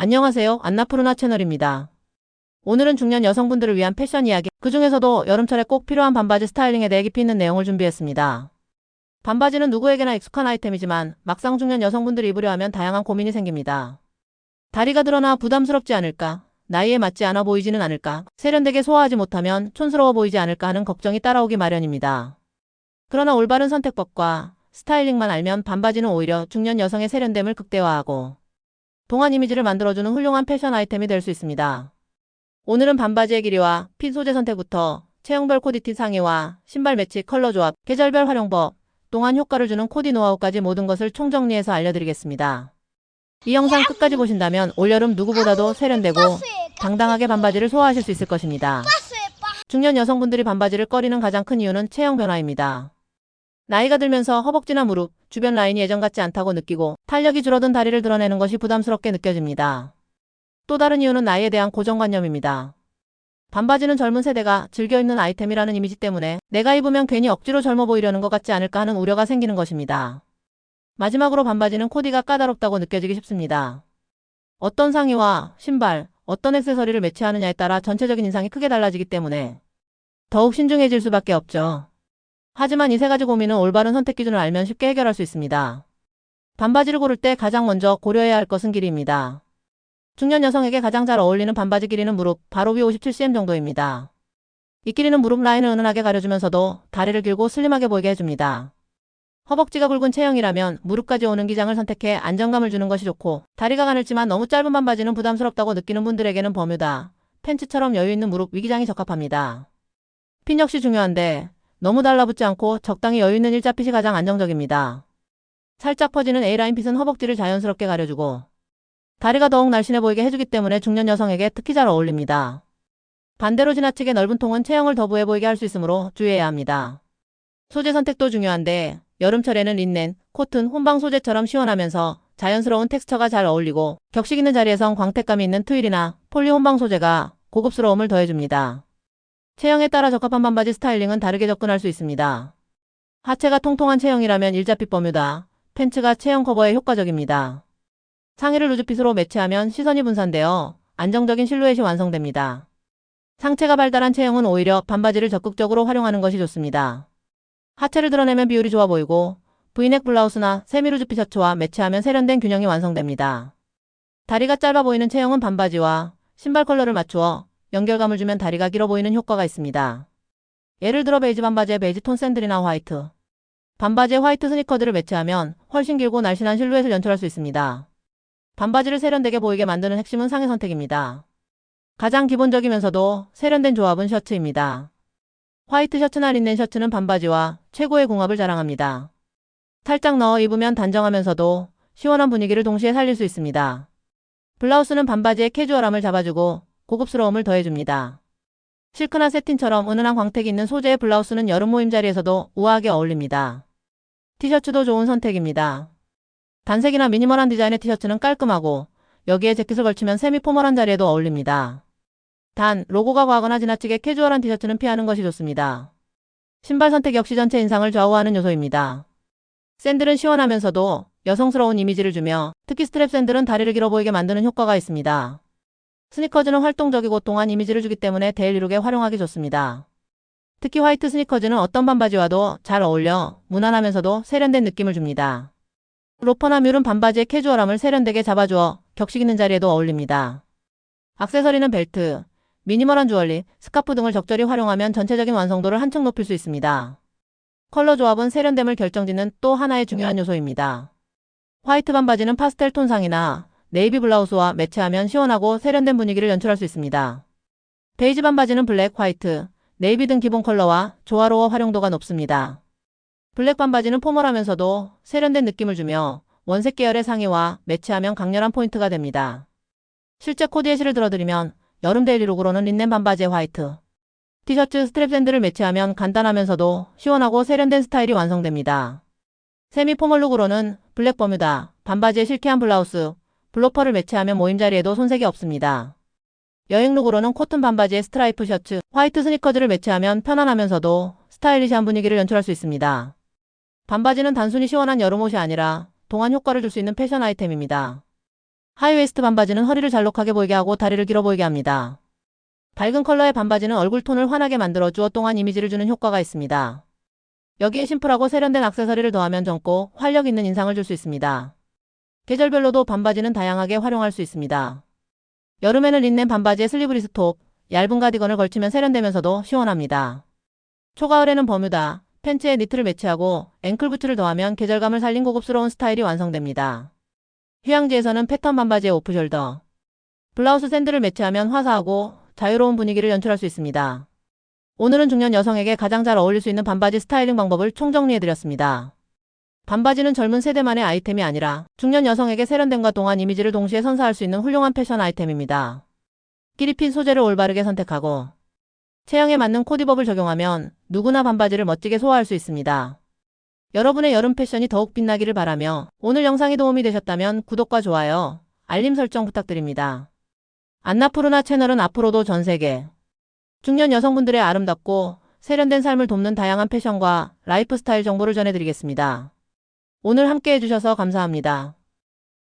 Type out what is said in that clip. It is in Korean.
안녕하세요. 안나푸르나 채널입니다. 오늘은 중년 여성분들을 위한 패션 이야기, 그 중에서도 여름철에 꼭 필요한 반바지 스타일링에 대해 깊이 있는 내용을 준비했습니다. 반바지는 누구에게나 익숙한 아이템이지만 막상 중년 여성분들이 입으려 하면 다양한 고민이 생깁니다. 다리가 드러나 부담스럽지 않을까? 나이에 맞지 않아 보이지는 않을까? 세련되게 소화하지 못하면 촌스러워 보이지 않을까 하는 걱정이 따라오기 마련입니다. 그러나 올바른 선택법과 스타일링만 알면 반바지는 오히려 중년 여성의 세련됨을 극대화하고 동안 이미지를 만들어주는 훌륭한 패션 아이템이 될 수 있습니다. 오늘은 반바지의 길이와 핏 소재 선택부터 체형별 코디티 상의와 신발 매치 컬러 조합, 계절별 활용법, 동안 효과를 주는 코디 노하우까지 모든 것을 총정리해서 알려드리겠습니다. 이 영상 끝까지 보신다면 올여름 누구보다도 세련되고 당당하게 반바지를 소화하실 수 있을 것입니다. 중년 여성분들이 반바지를 꺼리는 가장 큰 이유는 체형 변화입니다. 나이가 들면서 허벅지나 무릎, 주변 라인이 예전 같지 않다고 느끼고 탄력이 줄어든 다리를 드러내는 것이 부담스럽게 느껴집니다. 또 다른 이유는 나이에 대한 고정관념입니다. 반바지는 젊은 세대가 즐겨 입는 아이템이라는 이미지 때문에 내가 입으면 괜히 억지로 젊어 보이려는 것 같지 않을까 하는 우려가 생기는 것입니다. 마지막으로 반바지는 코디가 까다롭다고 느껴지기 쉽습니다. 어떤 상의와 신발, 어떤 액세서리를 매치하느냐에 따라 전체적인 인상이 크게 달라지기 때문에 더욱 신중해질 수밖에 없죠. 하지만 이 세 가지 고민은 올바른 선택 기준을 알면 쉽게 해결할 수 있습니다. 반바지를 고를 때 가장 먼저 고려해야 할 것은 길이입니다. 중년 여성에게 가장 잘 어울리는 반바지 길이는 무릎 바로 위 57cm 정도입니다. 이 길이는 무릎 라인을 은은하게 가려주면서도 다리를 길고 슬림하게 보이게 해줍니다. 허벅지가 굵은 체형이라면 무릎까지 오는 기장을 선택해 안정감을 주는 것이 좋고 다리가 가늘지만 너무 짧은 반바지는 부담스럽다고 느끼는 분들에게는 버뮤다, 팬츠처럼 여유 있는 무릎 위기장이 적합합니다. 핀 역시 중요한데 너무 달라붙지 않고 적당히 여유 있는 일자 핏이 가장 안정적입니다. 살짝 퍼지는 A라인 핏은 허벅지를 자연스럽게 가려주고 다리가 더욱 날씬해 보이게 해주기 때문에 중년 여성에게 특히 잘 어울립니다. 반대로 지나치게 넓은 통은 체형을 더 부해 보이게 할 수 있으므로 주의해야 합니다. 소재 선택도 중요한데 여름철에는 린넨, 코튼, 혼방 소재처럼 시원하면서 자연스러운 텍스처가 잘 어울리고 격식 있는 자리에선 광택감이 있는 트윌이나 폴리 혼방 소재가 고급스러움을 더해줍니다. 체형에 따라 적합한 반바지 스타일링은 다르게 접근할 수 있습니다. 하체가 통통한 체형이라면 일자핏 버뮤다, 팬츠가 체형 커버에 효과적입니다. 상의를 루즈핏으로 매치하면 시선이 분산되어 안정적인 실루엣이 완성됩니다. 상체가 발달한 체형은 오히려 반바지를 적극적으로 활용하는 것이 좋습니다. 하체를 드러내면 비율이 좋아 보이고 브이넥 블라우스나 세미루즈핏 셔츠와 매치하면 세련된 균형이 완성됩니다. 다리가 짧아 보이는 체형은 반바지와 신발 컬러를 맞추어 연결감을 주면 다리가 길어 보이는 효과가 있습니다. 예를 들어 베이지 반바지에 베이지 톤 샌들이나 화이트, 반바지에 화이트 스니커즈를 매치하면 훨씬 길고 날씬한 실루엣을 연출할 수 있습니다. 반바지를 세련되게 보이게 만드는 핵심은 상의 선택입니다. 가장 기본적이면서도 세련된 조합은 셔츠입니다. 화이트 셔츠나 린넨 셔츠는 반바지와 최고의 궁합을 자랑합니다. 살짝 넣어 입으면 단정하면서도 시원한 분위기를 동시에 살릴 수 있습니다. 블라우스는 반바지의 캐주얼함을 잡아주고 고급스러움을 더해줍니다. 실크나 세틴처럼 은은한 광택이 있는 소재의 블라우스는 여름 모임 자리에서도 우아하게 어울립니다. 티셔츠도 좋은 선택입니다. 단색이나 미니멀한 디자인의 티셔츠는 깔끔하고 여기에 재킷을 걸치면 세미 포멀한 자리에도 어울립니다. 단, 로고가 과하거나 지나치게 캐주얼한 티셔츠는 피하는 것이 좋습니다. 신발 선택 역시 전체 인상을 좌우하는 요소입니다. 샌들은 시원하면서도 여성스러운 이미지를 주며 특히 스트랩 샌들은 다리를 길어 보이게 만드는 효과가 있습니다. 스니커즈는 활동적이고 동안 이미지를 주기 때문에 데일리룩에 활용하기 좋습니다. 특히 화이트 스니커즈는 어떤 반바지와도 잘 어울려 무난하면서도 세련된 느낌을 줍니다. 로퍼나 뮬은 반바지의 캐주얼함을 세련되게 잡아주어 격식 있는 자리에도 어울립니다. 악세서리는 벨트, 미니멀한 주얼리, 스카프 등을 적절히 활용하면 전체적인 완성도를 한층 높일 수 있습니다. 컬러 조합은 세련됨을 결정짓는 또 하나의 중요한 요소입니다. 화이트 반바지는 파스텔 톤상이나 네이비 블라우스와 매치하면 시원하고 세련된 분위기를 연출할 수 있습니다. 베이지 반바지는 블랙, 화이트, 네이비 등 기본 컬러와 조화로워 활용도가 높습니다. 블랙 반바지는 포멀하면서도 세련된 느낌을 주며 원색 계열의 상의와 매치하면 강렬한 포인트가 됩니다. 실제 코디 예시를 들어드리면 여름 데일리룩으로는 린넨 반바지에 화이트, 티셔츠 스트랩 샌들을 매치하면 간단하면서도 시원하고 세련된 스타일이 완성됩니다. 세미 포멀 룩으로는 블랙 버뮤다, 반바지에 실키한 블라우스, 블로퍼를 매치하면 모임 자리에도 손색이 없습니다. 여행룩으로는 코튼 반바지에 스트라이프 셔츠, 화이트 스니커즈를 매치하면 편안하면서도 스타일리시한 분위기를 연출할 수 있습니다. 반바지는 단순히 시원한 여름옷이 아니라 동안 효과를 줄 수 있는 패션 아이템입니다. 하이웨스트 반바지는 허리를 잘록하게 보이게 하고 다리를 길어 보이게 합니다. 밝은 컬러의 반바지는 얼굴 톤을 환하게 만들어 주어 동안 이미지를 주는 효과가 있습니다. 여기에 심플하고 세련된 액세서리를 더하면 젊고 활력 있는 인상을 줄 수 있습니다. 계절별로도 반바지는 다양하게 활용할 수 있습니다. 여름에는 린넨 반바지에 슬리브리스 톱, 얇은 가디건을 걸치면 세련되면서도 시원합니다. 초가을에는 버뮤다, 팬츠에 니트를 매치하고 앵클 부츠를 더하면 계절감을 살린 고급스러운 스타일이 완성됩니다. 휴양지에서는 패턴 반바지에 오프숄더, 블라우스 샌들을 매치하면 화사하고 자유로운 분위기를 연출할 수 있습니다. 오늘은 중년 여성에게 가장 잘 어울릴 수 있는 반바지 스타일링 방법을 총정리해드렸습니다. 반바지는 젊은 세대만의 아이템이 아니라 중년 여성에게 세련됨과 동안 이미지를 동시에 선사할 수 있는 훌륭한 패션 아이템입니다. 끼리 핀 소재를 올바르게 선택하고 체형에 맞는 코디법을 적용하면 누구나 반바지를 멋지게 소화할 수 있습니다. 여러분의 여름 패션이 더욱 빛나기를 바라며 오늘 영상이 도움이 되셨다면 구독과 좋아요, 알림 설정 부탁드립니다. 안나푸르나 채널은 앞으로도 전 세계 중년 여성분들의 아름답고 세련된 삶을 돕는 다양한 패션과 라이프 스타일 정보를 전해드리겠습니다. 오늘 함께 해주셔서 감사합니다.